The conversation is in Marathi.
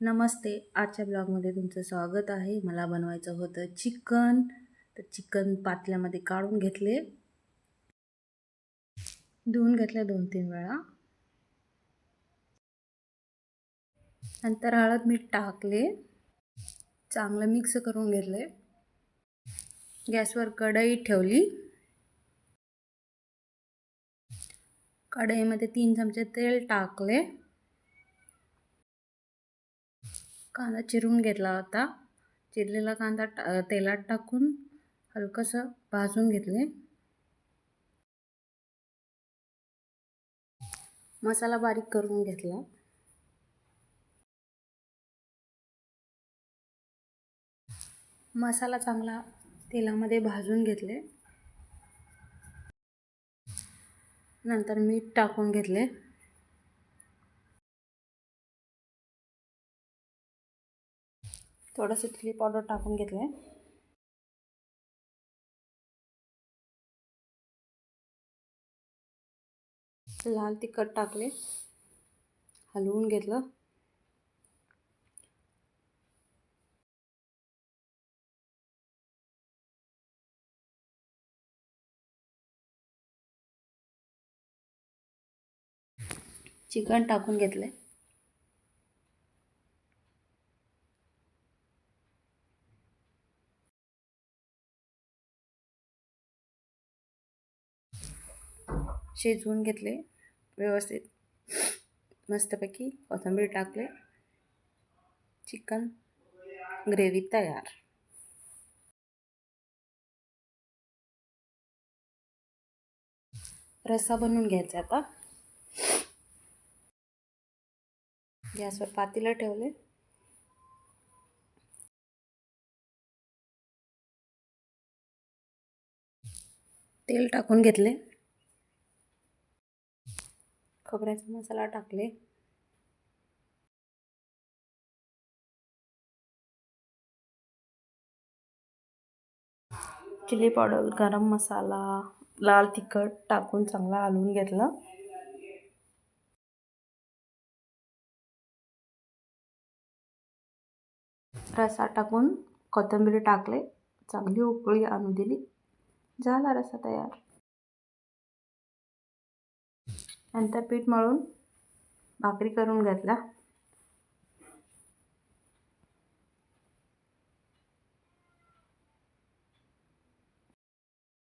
नमस्ते. आजच्या ब्लॉगमध्ये तुमचं स्वागत आहे. मला बनवायचं होतं चिकन. तर चिकन पातल्यामध्ये काढून घेतले. धुवून घेतले दोन तीन वेळा. नंतर हळद मीठ टाकले. चांगलं मिक्स करून घेतले. गॅसवर कढई ठेवली. कढईमध्ये तीन चमचे तेल टाकले. कांदा चिरून घेतला होता. चिरलेला कांदा टा तेलात टाकून हलकंसं भाजून घेतले. मसाला बारीक करून घेतला. मसाला चांगला तेलामध्ये भाजून घेतले. नंतर मीठ टाकून घेतले. थोडंसं चिली पावडर टाकून घेतले लाल तिखट टाकले हलवून चिकन टाकून घेतले शिजवून घेतले. व्यवस्थित. मस्तपैकी कोथिंबीर टाकले. चिकन ग्रेव्ही तयार. रस्सा बनवून घ्यायचा आता. गॅसवर पातीला ठेवले. तेल टाकून घेतले. खोबऱ्याचा मसाला टाकले. चिली पावडर गरम मसाला लाल तिखट टाकून चांगला हलवून घेतलं. रसा टाकून कोथिंबीर टाकले. चांगली उकळी आणू दिली. झाला रसा तयार. नंतर पीठ मळून भाकरी करून घेतला